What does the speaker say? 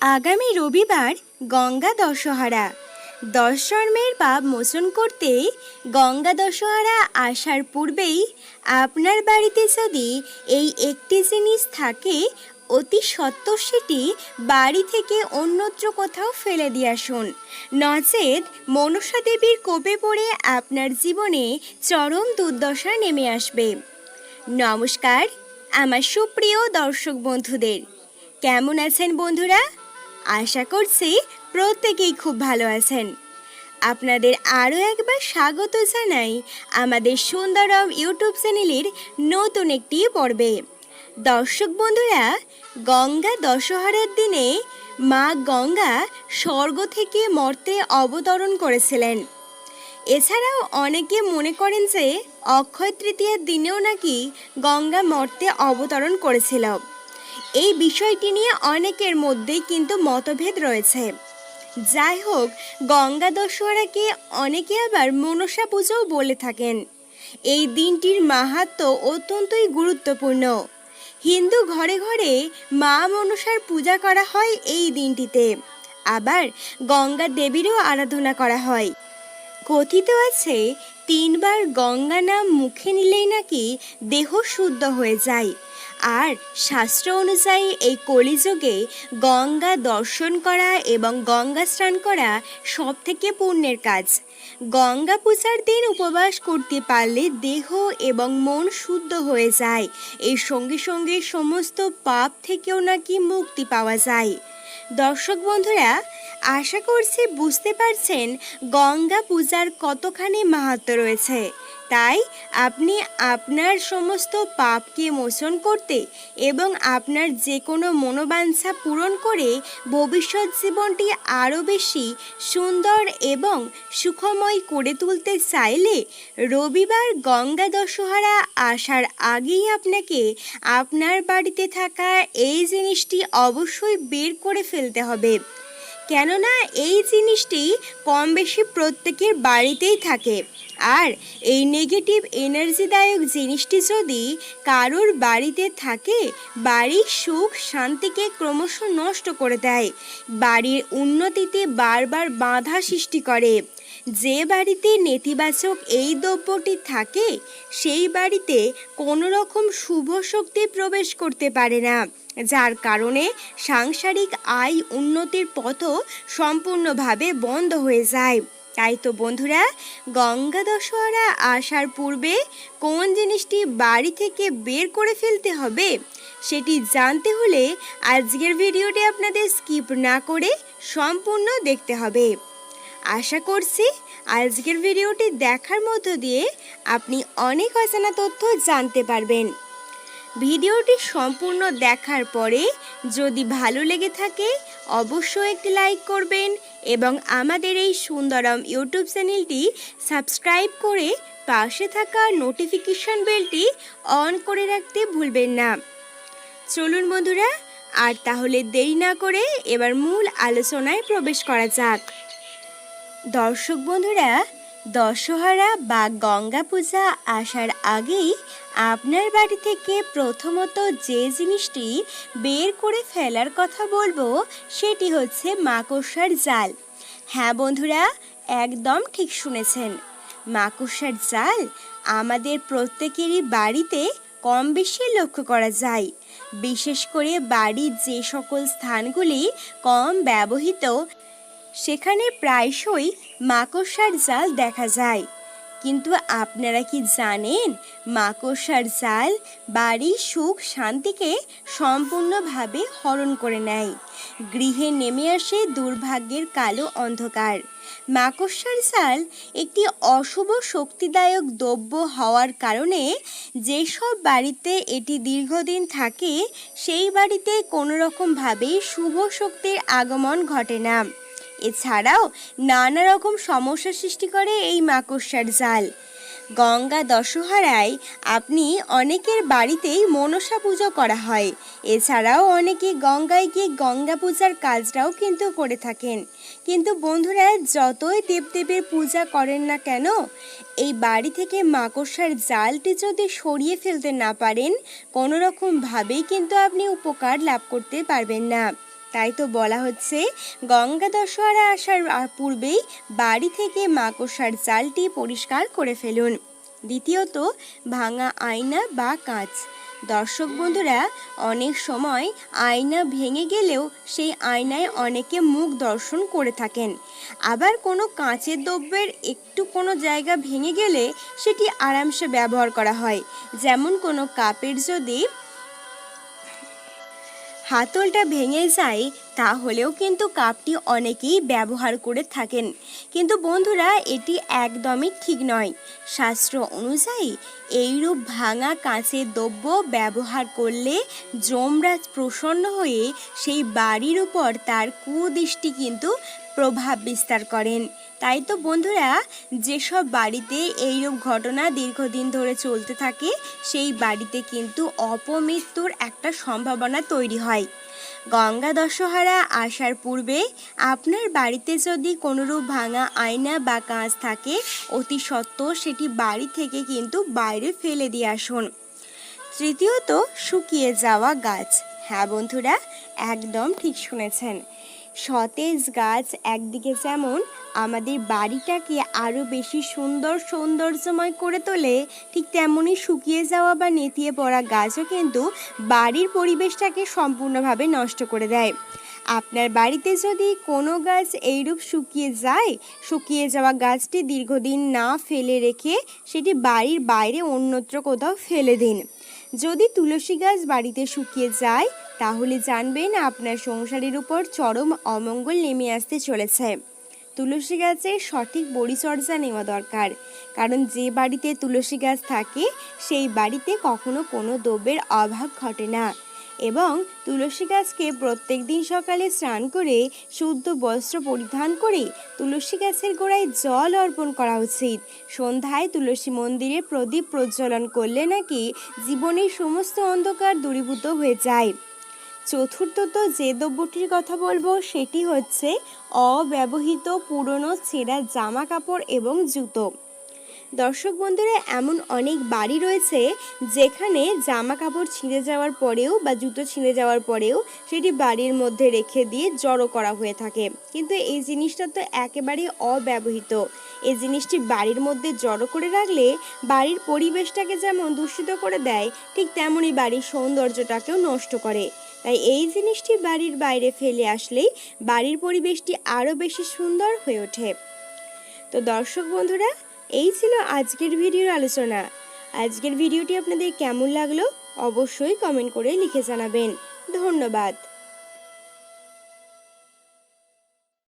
আগামী রবিবার গঙ্গা দশহরা। দশ পাপ মোচন করতে গঙ্গা দশহরা আসার পূর্বেই আপনার বাড়িতে যদি এই একটি জিনিস থাকে, অতি সত্বর সেটি বাড়ি থেকে অন্যত্র কোথাও ফেলে দিয়ে আসুন। নচেত মনসা দেবীর কোপে পড়ে আপনার জীবনে চরম দুর্দশা নেমে আসবে। নমস্কার, আমার সুপ্রিয় দর্শক বন্ধুদের। কেমন আছেন বন্ধুরা? আশা করছি প্রত্যেকেই খুব ভালো আছেন। আপনাদের আরও একবার স্বাগত জানাই আমাদের সুন্দরম ইউটিউব চ্যানেলের নতুন একটি পর্বে। দর্শক বন্ধুরা, গঙ্গা দশহরার দিনে মা গঙ্গা স্বর্গ থেকে মর্তে অবতরণ করেছিলেন। এছাড়াও অনেকে মনে করেন যে অক্ষয় তৃতীয়ার দিনেও নাকি গঙ্গা মর্তে অবতরণ করেছিল। এই বিষয়টি নিয়ে অনেকের মধ্যেই কিন্তু মতভেদ রয়েছে। যাই হোক গঙ্গা দশহরাকে অনেকে আবার মনসা পুজোও বলে থাকেন? এই দিনটির মাহাত্ম অত্যন্তই গুরুত্বপূর্ণ। হিন্দু ঘরে ঘরে মা মনসার পূজা করা হয় এই দিনটিতে। আবার গঙ্গা দেবীরও আরাধনা করা হয়। কথিত আছে, তিনবার গঙ্গা নাম মুখে নিলেই নাকি দেহ শুদ্ধ হয়ে যায়। আর শাস্ত্র অনুযায়ী এই কলিযুগে গঙ্গা দর্শন করা এবং গঙ্গা স্নান করা সব থেকে পুণ্যের কাজ। গঙ্গা পূজার দিন উপবাস করতে পারলে দেহ এবং মন শুদ্ধ হয়ে যায়। এর সঙ্গে সঙ্গে সমস্ত পাপ থেকেও নাকি মুক্তি পাওয়া যায়। দর্শক বন্ধুরা আশা করছি বুঝতে পারছেন গঙ্গা পূজার কতখানি মাহাত্ম রয়েছে। তাই আপনি আপনার সমস্ত পাপকে মোচন করতে এবং আপনার যে কোনো মনোবাঞ্ছা পূরণ করে ভবিষ্যৎ জীবনটি আরও বেশি সুন্দর এবং সুখময় করে তুলতে চাইলে রবিবার গঙ্গা দশহরা আসার আগেই আপনাকে আপনার বাড়িতে থাকা এই জিনিসটি অবশ্যই বের করে ফেলতে হবে। কেননা এই জিনিসটি কম বেশি প্রত্যেকের বাড়িতেই থাকে। আর এই নেগেটিভ এনার্জিদায়ক জিনিসটি যদি কারোর বাড়িতে থাকে, বাড়ির সুখ শান্তিকে ক্রমশ নষ্ট করে দেয়। বাড়ির উন্নতিতে বারবার বাধা সৃষ্টি করে। যে বাড়িতে নেতিবাচক এই দ্রব্যটি থাকে, সেই বাড়িতে কোনো রকম শুভ শক্তি প্রবেশ করতে পারে না, যার কারণে সাংসারিক আয় উন্নতির পথও সম্পূর্ণভাবে বন্ধ হয়ে যায়। তাই তো বন্ধুরা, গঙ্গা দশহরা আসার পূর্বে কোন জিনিসটি বাড়ি থেকে বের করে ফেলতে হবে, সেটি জানতে হলে আজকের ভিডিওটি আপনাদের স্কিপ না করে সম্পূর্ণ দেখতে হবে। আশা করছি আজকের ভিডিওটি দেখার মধ্য দিয়ে আপনি অনেক অজানা তথ্য জানতে পারবেন। ভিডিওটি সম্পূর্ণ দেখার পরে যদি ভালো লেগে থাকে, অবশ্যই একটি লাইক করবেন এবং আমাদের এই সুন্দরম ইউটিউব চ্যানেলটি সাবস্ক্রাইব করে পাশে থাকা নোটিফিকেশন বেলটি অন করে রাখতে ভুলবেন না। চলুন বন্ধুরা, আর তাহলে দেরি না করে এবার মূল আলোচনায় প্রবেশ করা যাক। দর্শক বন্ধুরা, দশহরা বা গঙ্গা পূজা আসার আগেই আপনার বাড়ি থেকে প্রথমত যে জিনিসটি বের করে ফেলার কথা বলব, সেটি হচ্ছে মাকড়সার জাল। হ্যাঁ বন্ধুরা, একদম ঠিক শুনেছেন। মাকড়সার জাল আমাদের প্রত্যেকেরই বাড়িতে কম বেশি লক্ষ্য করা যায়। বিশেষ করে বাড়ির যে সকল স্থানগুলি কম ব্যবহৃত সেখানে প্রায়শই মাকড়সার জাল দেখা যায়। কিন্তু আপনারা কি জানেন মাকড়সার জাল বাড়ির সুখ শান্তিকে সম্পূর্ণভাবে হরণ করে নেয়? গৃহে নেমে আসে দুর্ভাগ্যের কালো অন্ধকার। মাকড়সার জাল একটি অশুভ শক্তিদায়ক দ্রব্য হওয়ার কারণে যেসব বাড়িতে এটি দীর্ঘদিন থাকে, সেই বাড়িতে কোনো রকমভাবে শুভ শক্তির আগমন ঘটে না। এছাড়াও নানা রকম সমস্যা সৃষ্টি করে এই মাকড়সার জাল। গঙ্গা দশহরায় আপনি অনেকের বাড়িতেই মনসা পুজো করা হয়। এছাড়াও অনেকে গঙ্গায় গিয়ে গঙ্গা পূজার কাজটাও কিন্তু করে থাকেন। কিন্তু বন্ধুরা, যতই দেবদেবের পূজা করেন না কেন, এই বাড়ি থেকে মাকড়সার জালটি যদি সরিয়ে ফেলতে না পারেন কোনো রকমভাবেই কিন্তু আপনি উপকার লাভ করতে পারবেন না। তাই তো বলা হচ্ছে গঙ্গা দশহরা আসার পূর্বেই বাড়ি থেকে মাকড়সার জালটি পরিষ্কার করে ফেলুন। দ্বিতীয়ত, ভাঙা আয়না বা কাঁচ। দর্শক বন্ধুরা, অনেক সময় আয়না ভেঙে গেলেও সেই আয়নায় অনেকে মুখ দর্শন করে থাকেন। আবার কোনো কাঁচের দ্রব্যের একটু কোনো জায়গা ভেঙে গেলে সেটি আরামসে ব্যবহার করা হয়। যেমন কোনো কাপের যদি হাতলটা ভেঙে যায় তাহলেও কিন্তু কাপটি অনেকেই ব্যবহার করে থাকেন। কিন্তু বন্ধুরা, এটি একদমই ঠিক নয়। শাস্ত্র অনুযায়ী এইরূপ ভাঙা কাঁচের দ্রব্য ব্যবহার করলে যমরাজ প্রসন্ন হয়ে সেই বাড়ির উপর তার কুদৃষ্টি কিন্তু প্রভাব বিস্তার করেন। তাই তো বন্ধুরা, যেসব বাড়িতে এইরূপ ঘটনা দীর্ঘদিন ধরে চলতে থাকে, সেই বাড়িতে কিন্তু অপমৃত্যুর একটা সম্ভাবনা তৈরি হয়। গঙ্গা দশহরা আসার পূর্বে আপনার বাড়িতে যদি কোনোরূপ ভাঙা আয়না বা কাঁচ থাকে, অতি সত্ত্বেও সেটি বাড়ি থেকে কিন্তু বাইরে ফেলে দিয়ে আসুন। তৃতীয়ত, শুকিয়ে যাওয়া গাছ। হ্যাঁ বন্ধুরা, একদম ঠিক শুনেছেন। সতেজ গাছ একদিকে যেমন আমাদের বাড়িটাকে আরও বেশি সুন্দর সৌন্দর্যময় করে তোলে, ঠিক তেমনই শুকিয়ে যাওয়া বা নেতিয়ে পড়া গাছও কিন্তু বাড়ির পরিবেশটাকে সম্পূর্ণভাবে নষ্ট করে দেয়। আপনার বাড়িতে যদি কোনো গাছ এইরূপ শুকিয়ে যায়, শুকিয়ে যাওয়া গাছটি দীর্ঘদিন না ফেলে রেখে সেটি বাড়ির বাইরে অন্যত্র কোথাও ফেলে দিন। যদি তুলসী গাছ বাড়িতে শুকিয়ে যায়, তাহলে জানবেন আপনার সংসারের উপর চরম অমঙ্গল নেমে আসতে চলেছে। তুলসী গাছের সঠিক পরিচর্যা নেওয়া দরকার, কারণ যে বাড়িতে তুলসী গাছ থাকে, সেই বাড়িতে কখনো কোনো দ্রব্যের অভাব ঘটে না। এবং তুলসী গাছকে প্রত্যেক দিন সকালে স্নান করে শুদ্ধ বস্ত্র পরিধান করে তুলসী গাছের গোড়ায় জল অর্পণ করা উচিত। সন্ধ্যায় তুলসী মন্দিরে প্রদীপ প্রজ্বলন করলে নাকি জীবনের সমস্ত অন্ধকার দূরীভূত হয়ে যায়। চতুর্থত যে দ্রব্যটির কথা বলব সেটি হচ্ছে অব্যবহৃত পুরনো ছেঁড়া জামা কাপড় এবং জুতো। দর্শক বন্ধুরা, এমন অনেক বাড়ি রয়েছে যেখানে জামা কাপড় ছিঁড়ে যাওয়ার পরেও বা জুতো ছিঁড়ে যাওয়ার পরেও সেটি বাড়ির মধ্যে রেখে দিয়ে জড়ো করা হয়ে থাকে। কিন্তু এই জিনিসটা তো একেবারেই অব্যবহৃত। এই জিনিসটি বাড়ির মধ্যে জড়ো করে রাখলে বাড়ির পরিবেশটাকে যেমন দূষিত করে দেয়, ঠিক তেমনই বাড়ির সৌন্দর্যটাকেও নষ্ট করে। তাই এই জিনিসটি বাড়ির বাইরে ফেলে আসলেই বাড়ির পরিবেশটি আরও বেশি সুন্দর হয়ে ওঠে। তো দর্শক বন্ধুরা এই ছিল আজকের ভিডিওর আলোচনা। আজকের ভিডিওটি আপনাদের কেমন লাগল অবশ্যই কমেন্ট করে লিখে জানাবেন। ধন্যবাদ।